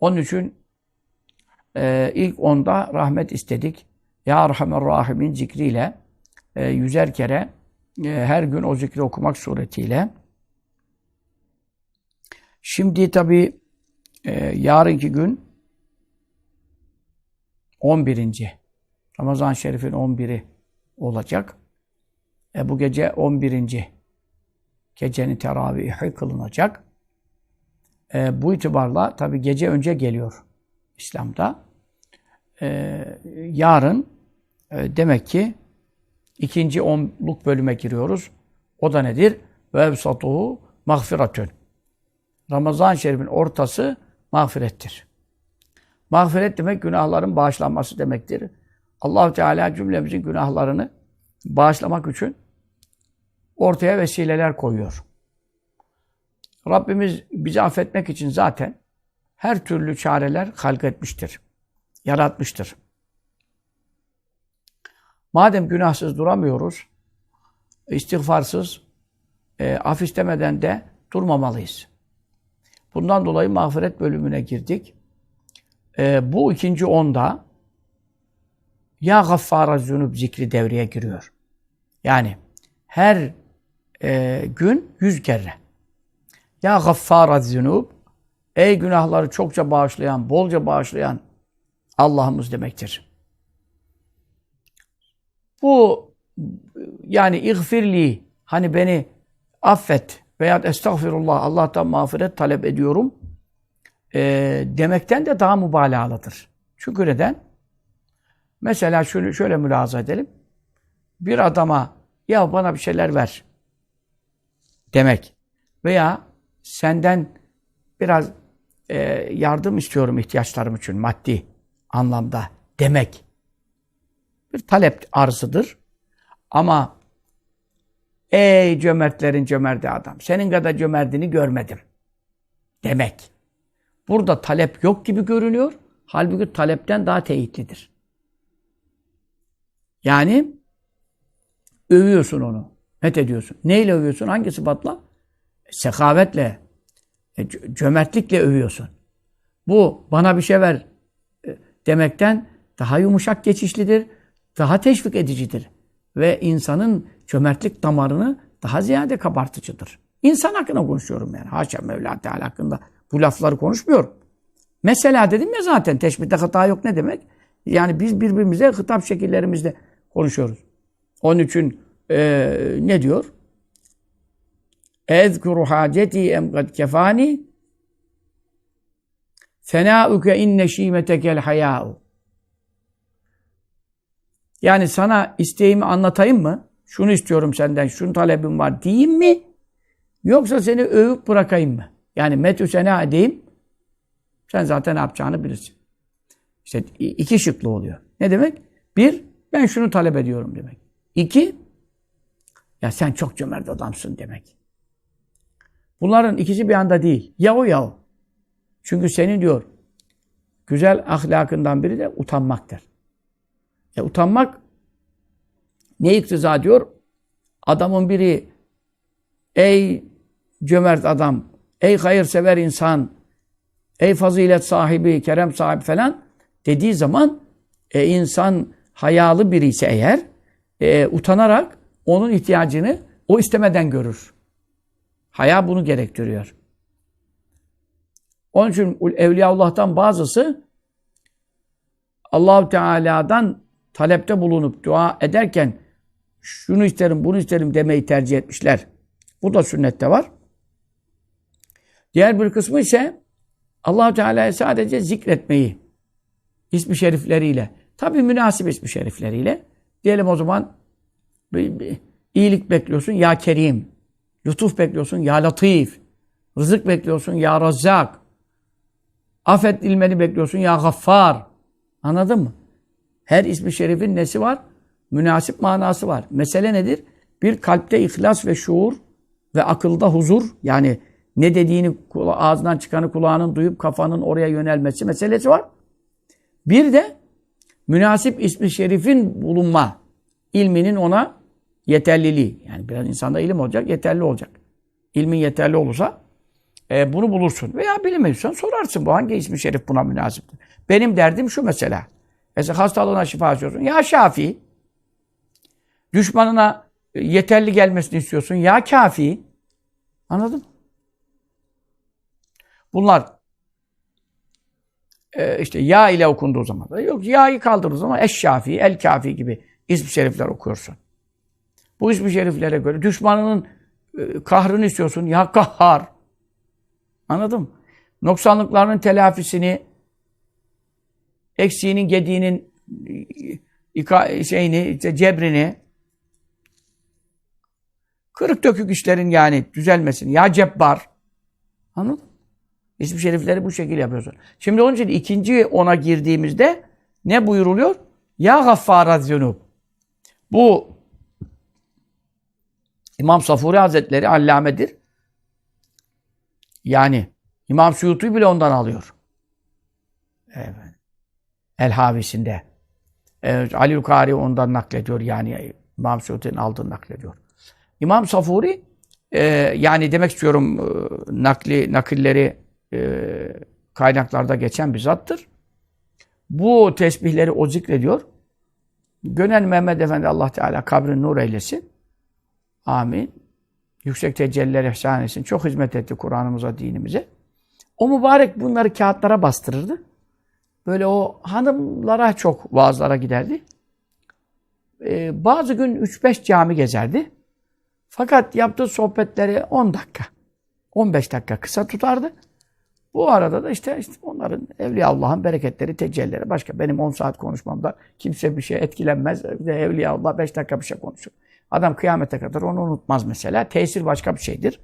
Onun için e, ilk onda rahmet istedik. Ya Erhamer Rahimin zikriyle e, yüzer kere e, her gün o zikri okumak suretiyle. Şimdi tabi e, yarınki gün 11. Ramazan Şerif'in 11'i olacak. E, bu gece 11. Gecenin teravihi kılınacak. E, bu itibarla tabi gece önce geliyor İslam'da. E, yarın e, demek ki ikinci onluk bölüme giriyoruz. O da nedir? Ve evsatuhu mağfiretün. Ramazan Şerif'in ortası mağfirettir. Mağfiret demek günahların bağışlanması demektir. allah Teala cümlemizin günahlarını bağışlamak için ortaya vesileler koyuyor. Rabbimiz bizi affetmek için zaten her türlü çareler halk etmiştir. Yaratmıştır. Madem günahsız duramıyoruz, istiğfarsız, e, af istemeden de durmamalıyız. Bundan dolayı mağfiret bölümüne girdik. E, bu ikinci onda Ya Gaffara Zünub zikri devreye giriyor. Yani her e, gün yüz kere. Ya Gaffara Zünub Ey günahları çokça bağışlayan, bolca bağışlayan Allah'ımız demektir. Bu yani ihfirli hani beni affet veya estağfirullah Allah'tan mağfiret talep ediyorum e, demekten de daha mübalağalıdır. Çünkü neden? Mesela şöyle, şöyle mülaza edelim. Bir adama ya bana bir şeyler ver demek veya senden biraz e, yardım istiyorum ihtiyaçlarım için maddi anlamda demek bir talep arzıdır. Ama ey cömertlerin cömerti adam senin kadar cömertini görmedim demek. Burada talep yok gibi görünüyor. Halbuki talepten daha teyitlidir. Yani övüyorsun onu. Met ediyorsun. Neyle övüyorsun? Hangi sıfatla? Sekavetle, e, cömertlikle övüyorsun. Bu bana bir şey ver e, demekten daha yumuşak geçişlidir, daha teşvik edicidir. Ve insanın cömertlik damarını daha ziyade kabartıcıdır. İnsan hakkında konuşuyorum yani. Haşa Mevla Teala hakkında bu lafları konuşmuyorum. Mesela dedim ya zaten teşbihte hata yok ne demek? Yani biz birbirimize hitap şekillerimizde konuşuyoruz. Onun için e, ne diyor? Ezkuru haceti em kad kefani fenâuke inne şîmetekel hayâ'u Yani sana isteğimi anlatayım mı? Şunu istiyorum senden, şunu talebim var diyeyim mi? Yoksa seni övüp bırakayım mı? Yani metü sena edeyim. Sen zaten ne yapacağını bilirsin. İşte iki şıklı oluyor. Ne demek? Bir, ben şunu talep ediyorum demek. İki, ya sen çok cömert adamsın demek. Bunların ikisi bir anda değil. Ya o ya o. Çünkü senin diyor güzel ahlakından biri de utanmaktır. E utanmak ne iktiza diyor? Adamın biri ey cömert adam, ey hayırsever insan, ey fazilet sahibi, kerem sahibi falan dediği zaman e, insan hayalı biri ise eğer e, utanarak onun ihtiyacını o istemeden görür. Haya bunu gerektiriyor. Onun için Evliyaullah'tan bazısı Allahu Teala'dan talepte bulunup dua ederken şunu isterim, bunu isterim demeyi tercih etmişler. Bu da sünnette var. Diğer bir kısmı ise Allahu Teala'ya sadece zikretmeyi ismi şerifleriyle. Tabi münasip ismi şerifleriyle. Diyelim o zaman bir, bir, iyilik bekliyorsun ya Kerim. Lütuf bekliyorsun ya Latif. Rızık bekliyorsun ya Razzak. Affet ilmeni bekliyorsun ya Gaffar. Anladın mı? Her ismi şerifin nesi var? Münasip manası var. Mesele nedir? Bir kalpte ihlas ve şuur ve akılda huzur yani ne dediğini ağzından çıkanı kulağının duyup kafanın oraya yönelmesi meselesi var. Bir de münasip ismi şerifin bulunma ilminin ona yeterliliği. Yani biraz insanda ilim olacak, yeterli olacak. İlmin yeterli olursa e, bunu bulursun. Veya bilmiyorsan sorarsın bu hangi ismi şerif buna münasiptir. Benim derdim şu mesela. Mesela hastalığına şifa istiyorsun. Ya Şafi. Düşmanına e, yeterli gelmesini istiyorsun. Ya Kafi. Anladın mı? Bunlar e, işte ya ile okunduğu zaman yok ya'yı kaldırdığı zaman eş şafi, el kafi gibi ismi şerifler okuyorsun. Bu ismi şeriflere göre düşmanının e, kahrını istiyorsun. Ya kahhar. Anladın mı? Noksanlıklarının telafisini, eksiğinin, gediğinin ika, şeyini, işte cebrini, kırık dökük işlerin yani düzelmesini. Ya cebbar. Anladın mı? İsmi şerifleri bu şekilde yapıyorsun. Şimdi onun için ikinci ona girdiğimizde ne buyuruluyor? Ya gaffara zünub. Bu İmam Safuri Hazretleri allamedir. Yani İmam Suyuti bile ondan alıyor. Evet. El Havisinde. Evet, Ali Kari ondan naklediyor yani İmam Suyuti'nin aldığını naklediyor. İmam Safuri e, yani demek istiyorum e, nakli nakilleri e, kaynaklarda geçen bir zattır. Bu tesbihleri o zikrediyor. Gönen Mehmet Efendi Allah Teala kabrini nur eylesin. Amin. Yüksek tecelliler ihsan etsin. Çok hizmet etti Kur'an'ımıza, dinimize. O mübarek bunları kağıtlara bastırırdı. Böyle o hanımlara çok vaazlara giderdi. Ee, bazı gün 3-5 cami gezerdi. Fakat yaptığı sohbetleri 10 dakika, 15 dakika kısa tutardı. Bu arada da işte, işte onların Evliya Allah'ın bereketleri, tecellileri başka. Benim 10 saat konuşmamda kimse bir şey etkilenmez. Bir de Evliya Allah 5 dakika bir şey konuşur. Adam kıyamete kadar onu unutmaz mesela. Tesir başka bir şeydir.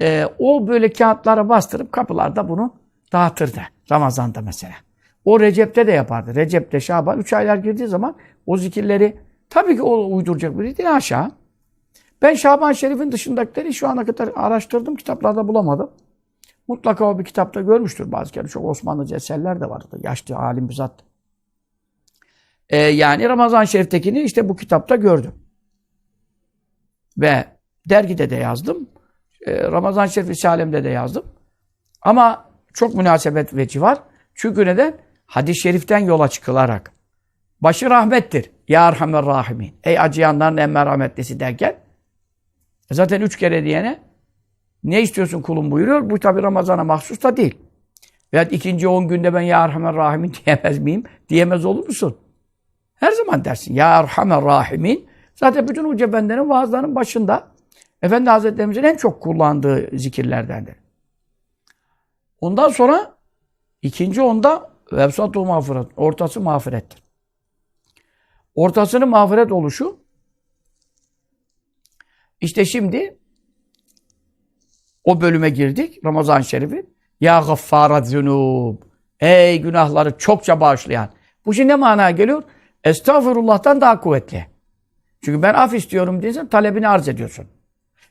Ee, o böyle kağıtlara bastırıp kapılarda bunu dağıtırdı. Ramazan'da mesela. O Recep'te de yapardı. Recep'te Şaban 3 aylar girdiği zaman o zikirleri tabii ki o uyduracak biri değil aşağı. Ben Şaban Şerif'in dışındakileri şu ana kadar araştırdım. Kitaplarda bulamadım. Mutlaka o bir kitapta görmüştür bazı kere. Çok Osmanlıca eserler de vardı. Yaşlı alim bir zat. Ee, yani Ramazan Şerif'tekini işte bu kitapta gördüm. Ve dergide de yazdım. Ee, Ramazan Şerif Risalem'de de yazdım. Ama çok münasebet veci var. Çünkü neden? Hadis-i şeriften yola çıkılarak. Başı rahmettir. Ya Erhamer Rahimin. Ey acıyanların en merhametlisi derken e zaten üç kere diyene ne istiyorsun kulum buyuruyor. Bu tabi Ramazan'a mahsus da değil. Veya ikinci on günde ben Ya Erhamer Rahimin diyemez miyim? Diyemez olur musun? Her zaman dersin. Ya Erhamer Rahimin. Zaten bütün Hoca Efendi'nin vaazlarının başında Efendi Hazretlerimizin en çok kullandığı zikirlerdendir. Ondan sonra ikinci onda vefsatu mağfiret. Ortası mağfirettir. Ortasının mağfiret oluşu işte şimdi o bölüme girdik. Ramazan Şerif'i. Ya gaffarat zünub. Ey günahları çokça bağışlayan. Bu şimdi ne manaya geliyor? Estağfurullah'tan daha kuvvetli. Çünkü ben af istiyorum diyorsan talebini arz ediyorsun.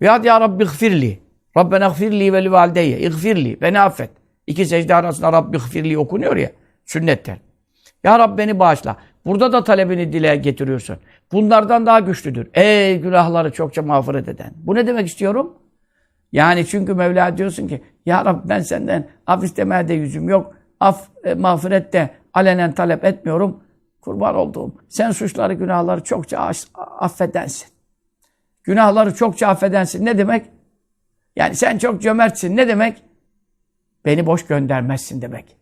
Ve ya Rabbi gfirli. Rabbena gfirli ve li valideyye. İgfirli. Beni affet. İki secde arasında Rabbi gfirli okunuyor ya. Sünnetten. Ya Rabbi beni bağışla. Burada da talebini dile getiriyorsun. Bunlardan daha güçlüdür. Ey günahları çokça mağfiret eden. Bu ne demek istiyorum? Yani çünkü Mevla diyorsun ki Ya Rabbi ben senden af istemeye de yüzüm yok. Af, e, mağfiret de alenen talep etmiyorum. Kurban olduğum. Sen suçları, günahları çokça affedensin. Günahları çokça affedensin. Ne demek? Yani sen çok cömertsin. Ne demek? Beni boş göndermezsin demek.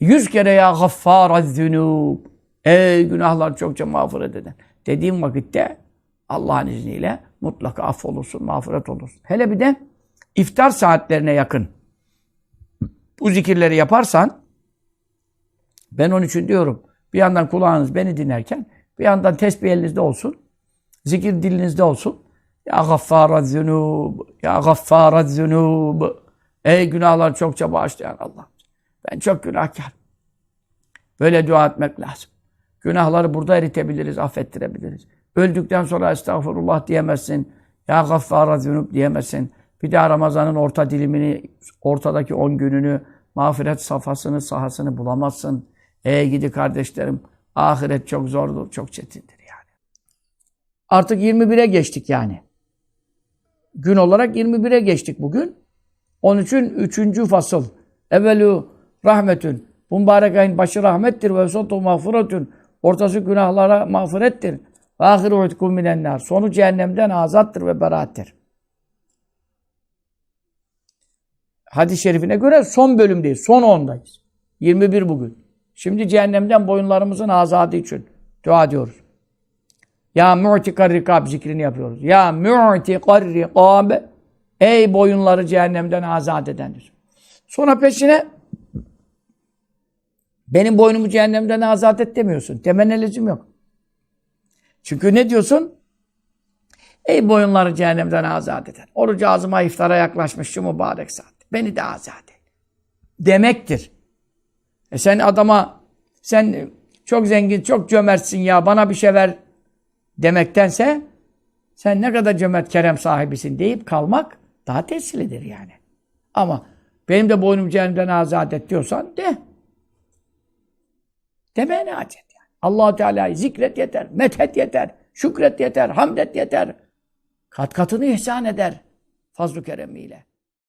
Yüz kere ya gaffara zünub. Ey günahlar çokça mağfiret eden. Dediğim vakitte Allah'ın izniyle mutlaka affolursun, mağfiret olursun. Hele bir de iftar saatlerine yakın bu zikirleri yaparsan ben onun için diyorum bir yandan kulağınız beni dinlerken bir yandan tesbih elinizde olsun. Zikir dilinizde olsun. Ya gaffara zünub, ya gaffara zünub. Ey günahlar çokça bağışlayan Allah. Ben çok günahkar. Böyle dua etmek lazım. Günahları burada eritebiliriz, affettirebiliriz. Öldükten sonra estağfurullah diyemezsin. Ya gaffara zünub diyemezsin. Bir daha Ramazan'ın orta dilimini, ortadaki on gününü, mağfiret safhasını, sahasını bulamazsın. Ey gidi kardeşlerim, ahiret çok zordur, çok çetindir yani. Artık 21'e geçtik yani. Gün olarak 21'e geçtik bugün. Onun için üçüncü fasıl. Evvelu rahmetün. Bu mübarek ayın başı rahmettir. Ve sotu mağfiretün. Ortası günahlara mağfirettir. Ve ahiru utkum minennar. Sonu cehennemden azattır ve beraattir. Hadis-i şerifine göre son bölümdeyiz. Son ondayız. 21 bugün. Şimdi cehennemden boyunlarımızın azadı için dua ediyoruz. Ya mu'tikar rikab zikrini yapıyoruz. Ya mu'tikar rikab ey boyunları cehennemden azat edendir. Sonra peşine benim boynumu cehennemden azat et demiyorsun. Temenne lüzum yok. Çünkü ne diyorsun? Ey boyunları cehennemden azat eden. Orucu ağzıma iftara yaklaşmış şu mübarek saat. Beni de azat et. Demektir. E sen adama sen çok zengin, çok cömertsin ya bana bir şey ver demektense sen ne kadar cömert kerem sahibisin deyip kalmak daha tesirlidir yani. Ama benim de boynum cehennemden azat et diyorsan de. Demeye ne acet yani. allah Teala'yı zikret yeter, methet yeter, şükret yeter, hamdet yeter. Kat katını ihsan eder fazl-ı keremiyle.